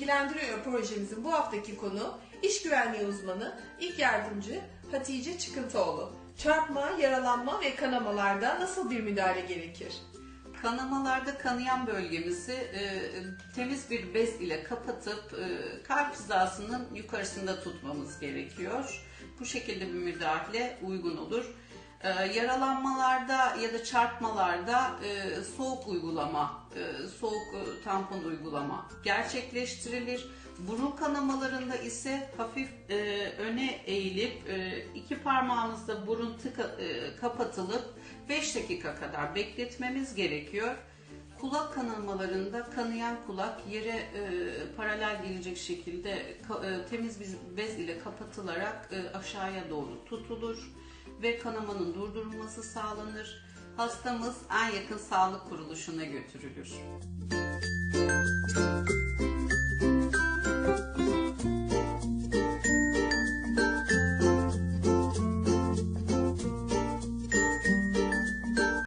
Güvendiriyor projemizin bu haftaki konu iş güvenliği uzmanı, ilk yardımcı Hatice Çıkıntıoğlu. Çarpma, yaralanma ve kanamalarda nasıl bir müdahale gerekir? Kanamalarda kanayan bölgemizi e, temiz bir bez ile kapatıp e, kalp hizasının yukarısında tutmamız gerekiyor. Bu şekilde bir müdahale uygun olur. E, yaralanmalarda ya da çarpmalarda e, soğuk uygulama, e, soğuk tampon uygulama gerçekleştirilir. Burun kanamalarında ise hafif öne eğilip iki parmağımızda burun tıka, kapatılıp 5 dakika kadar bekletmemiz gerekiyor. Kulak kanamalarında kanayan kulak yere e, paralel gelecek şekilde e, temiz bir bez ile kapatılarak e, aşağıya doğru tutulur ve kanamanın durdurulması sağlanır. Hastamız en yakın sağlık kuruluşuna götürülür.